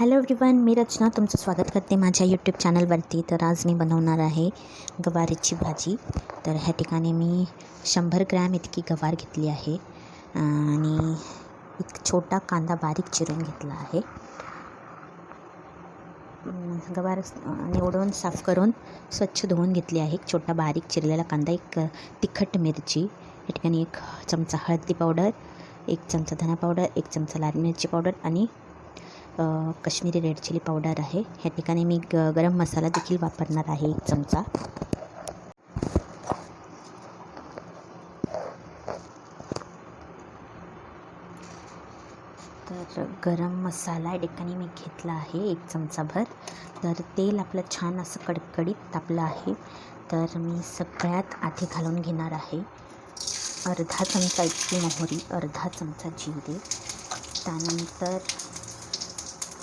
Hello everyone मी रचना. तुमचं स्वागत करते माझ्या यूट्यूब चॅनलवरती तर आज मी बनवणार आहे गवारीची भाजी. तर ह्या ठिकाणी मी शंभर ग्रॅम इतकी गवार घेतली आहे. आणि एक छोटा कांदा बारीक चिरून घेतला आहे. गवार निवडून साफ करून स्वच्छ धुवून घेतली आहे. एक छोटा बारीक चिरलेला कांदा एक तिखट मिरची या ठिकाणी एक चमचा हळदी पावडर एक चमचा धना पावडर एक चमचा लाल मिरची पावडर आणि कश्मीरी रेड चिली पावडर आहे. ह्या ठिकाणी मी ग गरम मसाला देखील वापरणार आहे एक चमचा. तर गरम मसाला या ठिकाणी मी घेतला आहे एक चमचाभर. तर तेल आपलं छान असं कडकडीत तापलं आहे. तर मी सगळ्यात आधी घालून घेणार आहे अर्धा चमचा इतकी मोहरी अर्धा चमचा जिरे. त्यानंतर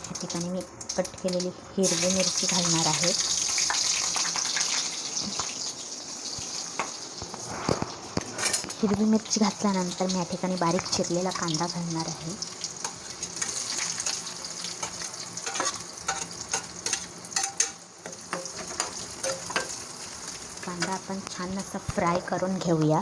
या ठिकाणी मी कट केलेली हिरवी मिरची घालणार आहे. हिरवी मिरची घातल्यानंतर मी या ठिकाणी बारीक चिरलेला कांदा घालणार आहे. कांदा आपण छान असा फ्राय करून घेऊया.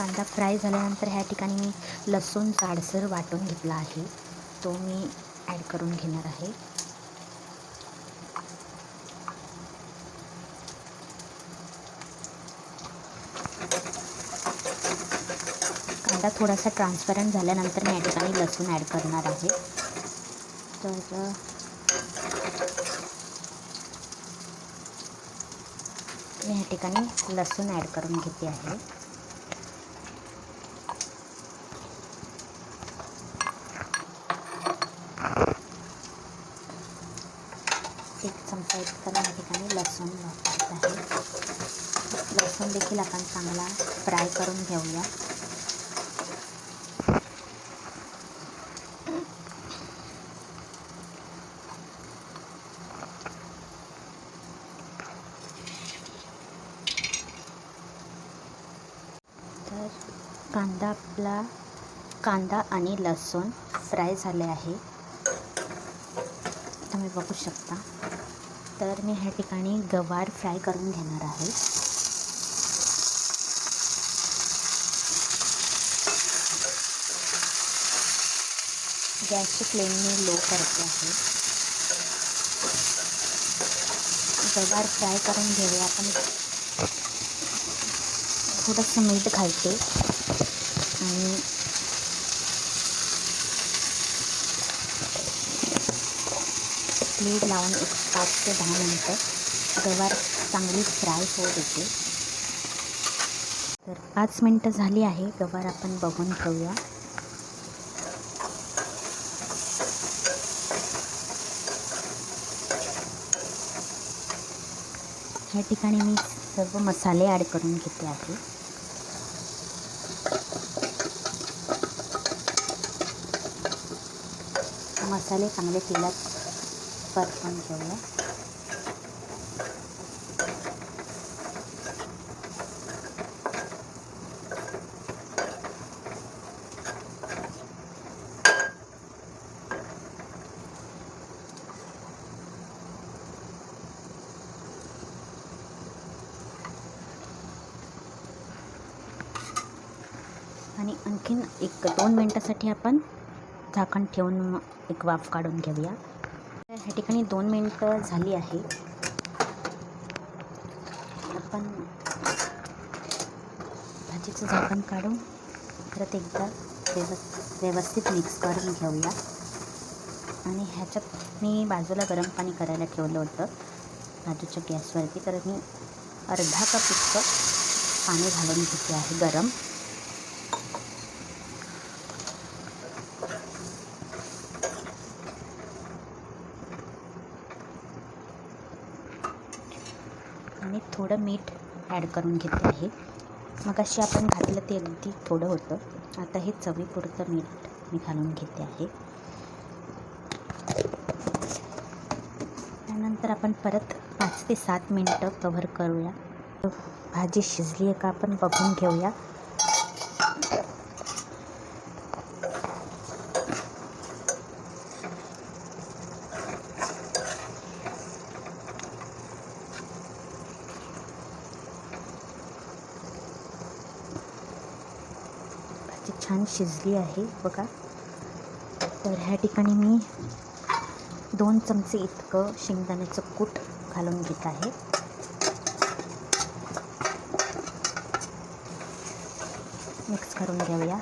कांदा फ्राय झाल्यानंतर ह्या ठिकाणी मी लसूण जाडसर वाटून घेतला आहे. तो मी ॲड करून घेणार आहे. कांदा थोडासा ट्रान्सपरंट झाल्यानंतर मी या ठिकाणी लसूण ॲड करणार आहे. तर मी या ठिकाणी लसूण ॲड करून घेते आहे एक चमचा इतका या ठिकाणी लसूण वापरत आहे. लसूण देखील आपण चांगला फ्राय करून घेऊया. तर कांदा आपला कांदा आणि लसूण फ्राय झाले आहे. तुम्ही बघू शकता. तर मी ह्या ठिकाणी गवार फ्राय करून घेणार आहे. गॅसची फ्लेम मी लो करते आहे. गवार फ्राय करून घेऊया आपण. थोडंसं मीठ घालते. आणि लीड लावून एक पाच ते दहा मिनटं गवार चांगली फ्राय होऊ देते. तर पाच मिनटं झाली आहे गवार आपण बघून घेऊया. ह्या ठिकाणी मी सर्व मसाले ॲड करून घेते आहे मसाले चांगले तेलात परतून घेऊया. आणि आणखीन एक दोन मिनटासाठी आपण झाकण ठेवून एक वाफ काढून घेऊया. ह्या ठिकाणी दोन मिनटं झाली आहे. आपण भाजीचं झाकण काढून परत एकदा व्यव व्यवस्थित मिक्स करून घेऊया. आणि ह्याच्यात मी बाजूला गरम पाणी करायला ठेवलं होतं. बाजूच्या गॅसवरती. तर मी अर्धा कप इतकं पाणी घालून घेते आहे गरम. आणि थोडं मीठ ॲड करून घेते आहे. मग अशी आपण घातलं ते अगदी थोडं होतं. आता हे चवीपुरतं मीठ मी घालून घेते आहे. त्यानंतर आपण परत पाच ते सात मिनटं कव्हर करूया. भाजी शिजली आहे का आपण बघून घेऊया भाजी छान शिजली आहे बघा. तर ह्या ठिकाणी मी दोन चमचे इतकं शेंगदाण्याचं कूट घालून घेत आहे. मिक्स करून घेऊया.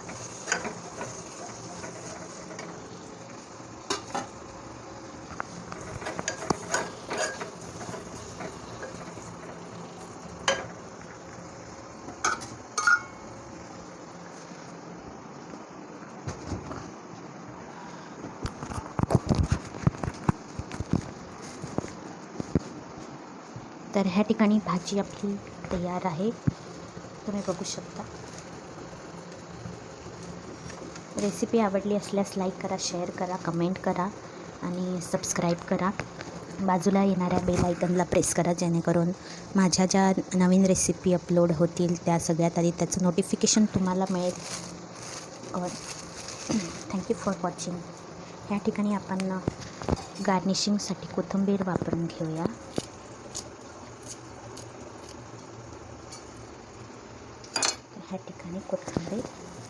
तर ह्या ठिकाणी भाजी आपली तयार आहे. तुम्ही बघू शकता. रेसिपी आवडली असल्यास लाईक करा शेअर करा कमेंट करा आणि सबस्क्राईब करा. बाजूला येणाऱ्या बेल आयकनला प्रेस करा जेणेकरून माझ्या ज्या नवीन रेसिपी अपलोड होतील त्या सगळ्यात आधी त्याचं नोटिफिकेशन तुम्हाला मिळेल. थँक्यू फॉर वॉचिंग ह्या ठिकाणी आपण गार्निशिंगसाठी कोथिंबीर वापरून घेऊया. ह्या ठिकाणी कोथिंबीर